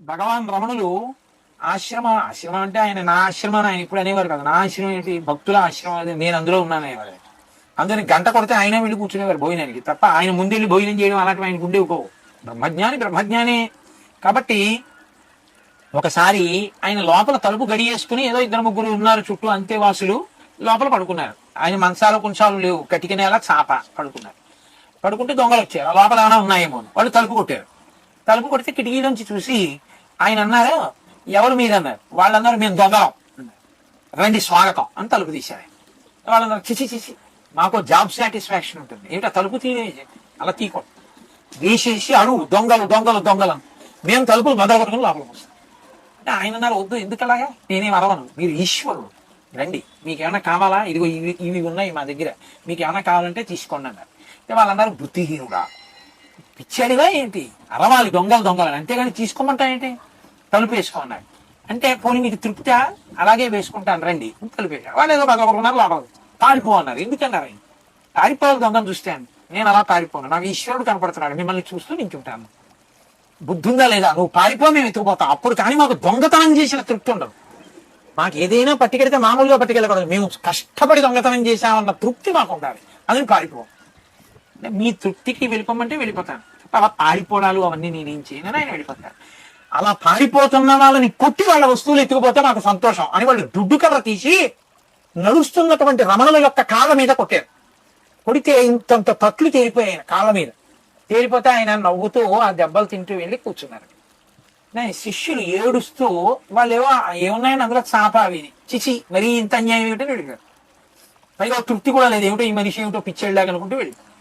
భగవాన్ రమణులు ఆశ్రమ ఆశ్రమం అంటే ఆయన నా ఆశ్రమం అని ఆయన ఇప్పుడు అనేవారు కదా. నా ఆశ్రమం ఏంటి? భక్తుల ఆశ్రమం అది నేను అందులో ఉన్నాను అనేవారు. అందుకని గంట కొడితే ఆయన వెళ్ళి కూర్చునేవారు భోజనానికి. తప్ప ఆయన ముందెళ్ళి భోజనం చేయడం అలాంటివి ఆయనకు ఉండేవి కో బ్రహ్మజ్ఞాని బ్రహ్మజ్ఞానే. కాబట్టి ఒకసారి ఆయన లోపల తలుపు గడియేసుకుని ఏదో ఇద్దరు ముగ్గురు ఉన్నారు చుట్టూ అంతేవాసులు లోపల పడుకున్నారు. ఆయన మంచాలు కొంచాలు లేవు. కటికనేలా చాప పడుకున్నారు. పడుకుంటే దొంగలు వచ్చారు. లోపల ఏమైనా ఉన్నాయేమో వాళ్ళు తలుపు కొట్టారు. తలుపు కొడితే కిటికీ నుంచి చూసి ఆయన అన్నారు ఎవరు మీద అన్నారు. వాళ్ళు అన్నారు మేము దొంగలం. రండి స్వాగతం. అని తలుపు తీశారు. వాళ్ళందరూ వాళ్ళు అన్నారు చిచి చిచి మాకు జాబ్ సాటిస్ఫాక్షన్ ఉంటుంది. ఏమిటా తలుపు తీయ అలా తీయకూడదు. వేసేసి అడుగు దొంగలు దొంగలు దొంగలు మేము తలుపులు మొదలు కొట్టుకుని లోపలికి వస్తాం. అంటే ఆయన అన్నారు వద్దు ఎందుకు అలాగా నేనేం అరవను. మీరు ఈశ్వరుడు. రండి. మీకు ఏమైనా కావాలా? ఇదిగో ఇవి ఇవి ఉన్నాయి మా దగ్గర. మీకు ఏమైనా కావాలంటే తీసుకోండి అన్నారు. అంటే బుద్ధిహీనుడా. పిచ్చాడివా ఏంటి? అరవాలి దొంగలు దొంగలు. అంతేగాని తీసుకోమంటా ఏంటి తలుపు వేసుకోమన్నాడు అంటే పోనీ మీకు తృప్తా అలాగే వేసుకుంటాను రండి. తలుపు వేసాడు వాళ్ళు ఏదో ఒకరున్నారు లోపల. పారిపో అన్నారు ఎందుకన్నారు ఆయన పారిపోవాలి దొంగను చూస్తాను నేను అలా పారిపోను. నాకు ఈశ్వరుడు కనపడుతున్నాడు. మిమ్మల్ని చూస్తూ నించుంటాను. బుద్ధి ఉందా లేదా? నువ్వు పారిపో మేము ఎత్తుకుపోతాం. అప్పుడు కానీ మాకు దొంగతనం చేసిన తృప్తి ఉండదు. మాకు ఏదైనా పట్టుకెడితే మామూలుగా పట్టుకెళ్ళకూడదు. మేము కష్టపడి దొంగతనం చేశామన్న తృప్తి మాకు ఉండాలి. అందుకని పారిపో. మీ తృప్తికి వెళ్ళిపోమంటే వెళ్ళిపోతాను. అలా పారిపోవడాలు అవన్నీ నేనేం చేయను ఆయన వెళ్ళిపోతాను అలా పారిపోతున్న వాళ్ళని కొట్టి వాళ్ళ వస్తువులు ఎత్తుకుపోతే మాకు సంతోషం అని వాళ్ళు దుడ్డు కర్ర తీసి నడుస్తున్నటువంటి రమణుల యొక్క కాళ్ళ మీద కొట్టారు. కొడితే ఇంతంత తట్లు తేలిపోయాయి ఆయన కాళ్ళ మీద. తేలిపోతే ఆయన నవ్వుతూ ఆ దెబ్బలు తింటూ వెళ్ళి కూర్చున్నారు. శిష్యులు ఏడుస్తూ వాళ్ళు ఏవో ఏమున్నాయని అందులో చాప అవి. చిచి మరీ ఇంత అన్యాయం ఏమిటని అడిగారు. పైగా తృప్తి కూడా లేదు. ఏమిటో ఈ మనిషి ఏమిటో పిచ్చేళ్ళలాగా అనుకుంటూ వెళ్ళారు.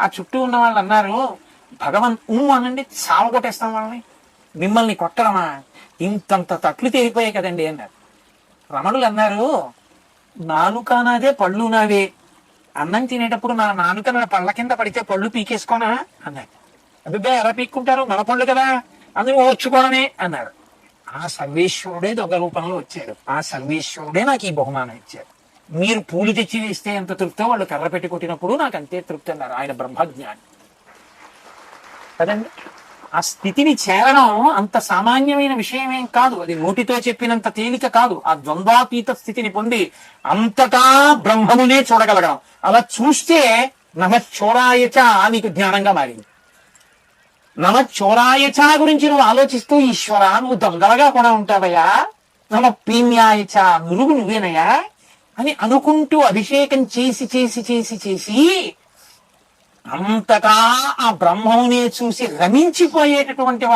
ఆ చుట్టూ ఉన్న వాళ్ళు అన్నారు భగవన్ ఊ అనండి చావ కొట్టేస్తాం వాళ్ళని. మిమ్మల్ని కొట్టడమా? ఇంతంత తట్లు తెగిపోయాయి కదండి అన్నారు. రమణులు అన్నారు నాలుక నాదే పళ్ళు నావే. అన్నం తినేటప్పుడు నా నాలుక నా పళ్ళ కింద పడితే పళ్ళు పీకేసుకోనా? అన్నారు. అభిప్రాయం ఎలా పీక్కుంటారు? మన పళ్ళు కదా. అందరూ ఓర్చుకోవడమే అన్నారు. ఆ సర్వేశ్వరుడే దొంగ రూపంలో వచ్చాడు. ఆ సర్వేశ్వరుడే నాకు ఈ బహుమానం ఇచ్చాడు. మీరు పూలు తెచ్చి వేస్తే ఎంత తృప్తో వాళ్ళు కర్ర పెట్టి కొట్టినప్పుడు నాకు అంతే తృప్తి అన్నారు ఆయన బ్రహ్మజ్ఞాని. కదండి? ఆ స్థితిని చేరడం అంత సామాన్యమైన విషయం ఏం కాదు. అది నోటితో చెప్పినంత తేలిక కాదు. ఆ ద్వంద్వాతీత స్థితిని పొంది అంతటా బ్రహ్మమునే చూడగలగడం. అలా చూస్తే నమశ్చోరాయచ నీకు జ్ఞానంగా మారింది. నమశ్చోరాయచ గురించి నువ్వు ఆలోచిస్తూ ఈశ్వర నువ్వు దొంగలుగా కూడా ఉంటావయ్యా. నమ పీమ్యాయచ నురుగు నువ్వేనయ్యా. అని అనుకుంటూ అభిషేకం చేసి చేసి చేసి చేసి అంతగా ఆ బ్రహ్మమునే చూసి రమించిపోయేటటువంటి వాళ్ళ